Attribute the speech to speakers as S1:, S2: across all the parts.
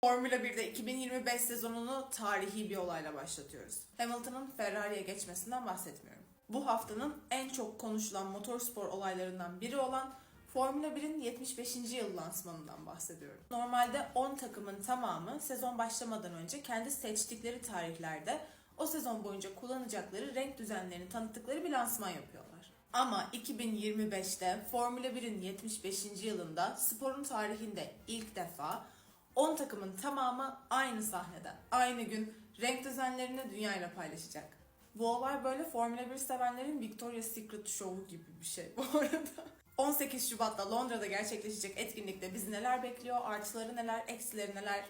S1: Formula 1'de 2025 sezonunu tarihi bir olayla başlatıyoruz. Hamilton'ın Ferrari'ye geçmesinden bahsetmiyorum. Bu haftanın en çok konuşulan motorspor olaylarından biri olan Formula 1'in 75. yıl lansmanından bahsediyorum. Normalde 10 takımın tamamı sezon başlamadan önce kendi seçtikleri tarihlerde o sezon boyunca kullanacakları renk düzenlerini tanıttıkları bir lansman yapıyorlar. Ama 2025'te Formula 1'in 75. yılında sporun tarihinde ilk defa 10 takımın tamamı aynı sahnede, aynı gün renk düzenlerini dünyayla paylaşacak. Bu olay böyle Formula 1 sevenlerin Victoria's Secret Show'u gibi bir şey bu arada. 18 Şubat'ta Londra'da gerçekleşecek etkinlikte bizi neler bekliyor, artıları neler, eksileri neler?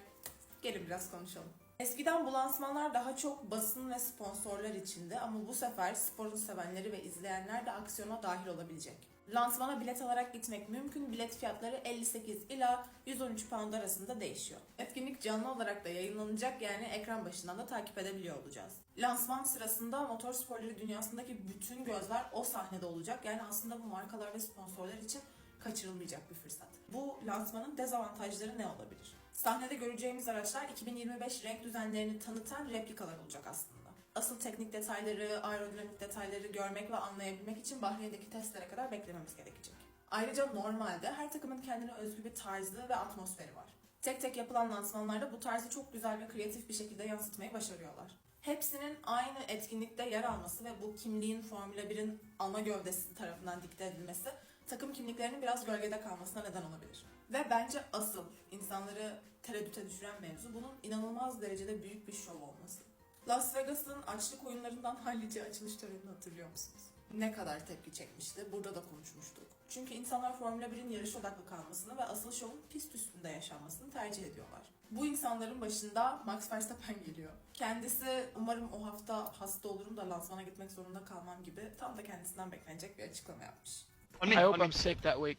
S1: Gelin biraz konuşalım. Eskiden bu lansmanlar daha çok basın ve sponsorlar içindi ama bu sefer sporun sevenleri ve izleyenler de aksiyona dahil olabilecek. Lansmana bilet alarak gitmek mümkün. Bilet fiyatları 58 ila 113 pound arasında değişiyor. Etkinlik canlı olarak da yayınlanacak yani ekran başından da takip edebiliyor olacağız. Lansman sırasında motor sporları dünyasındaki bütün gözler o sahnede olacak. Yani aslında bu markalar ve sponsorlar için kaçırılmayacak bir fırsat. Bu lansmanın dezavantajları ne olabilir? Sahnede göreceğimiz araçlar 2025 renk düzenlerini tanıtan replikalar olacak aslında. Asıl teknik detayları, aerodinamik detayları görmek ve anlayabilmek için Bahreyn'deki testlere kadar beklememiz gerekecek. Ayrıca normalde her takımın kendine özgü bir tarzı ve atmosferi var. Tek tek yapılan lansmanlarda bu tarzı çok güzel ve kreatif bir şekilde yansıtmayı başarıyorlar. Hepsinin aynı etkinlikte yer alması ve bu kimliğin Formula 1'in ana gövdesi tarafından dikte edilmesi takım kimliklerinin biraz gölgede kalmasına neden olabilir. Ve bence asıl insanları tereddüte düşüren mevzu bunun inanılmaz derecede büyük bir şov olması. Las Vegas'ın açlık oyunlarından hallice açılış törenini hatırlıyor musunuz? Ne kadar tepki çekmişti, burada da konuşmuştuk. Çünkü insanlar Formula 1'in yarış odaklı kalmasını ve asıl şovun pist üstünde yaşanmasını tercih ediyorlar. Bu insanların başında Max Verstappen geliyor. Kendisi umarım o hafta hasta olurum da lansmana gitmek zorunda kalmam gibi tam da kendisinden beklenecek bir açıklama yapmış.
S2: I hope. I'm sick that week.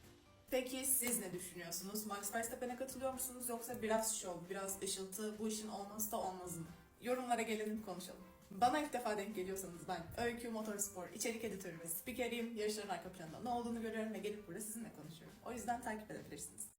S1: Peki siz ne düşünüyorsunuz? Max Verstappen'e katılıyor musunuz yoksa biraz şov, biraz ışıltı bu işin olmazsa olmazı mı? Yorumlara gelelim konuşalım. Bana ilk defa denk geliyorsanız ben Öykü Motorspor içerik editörü ve spikeriyim. Yarışların arka planında ne olduğunu görüyorum ve gelip burada sizinle konuşuyorum. O yüzden takip edebilirsiniz.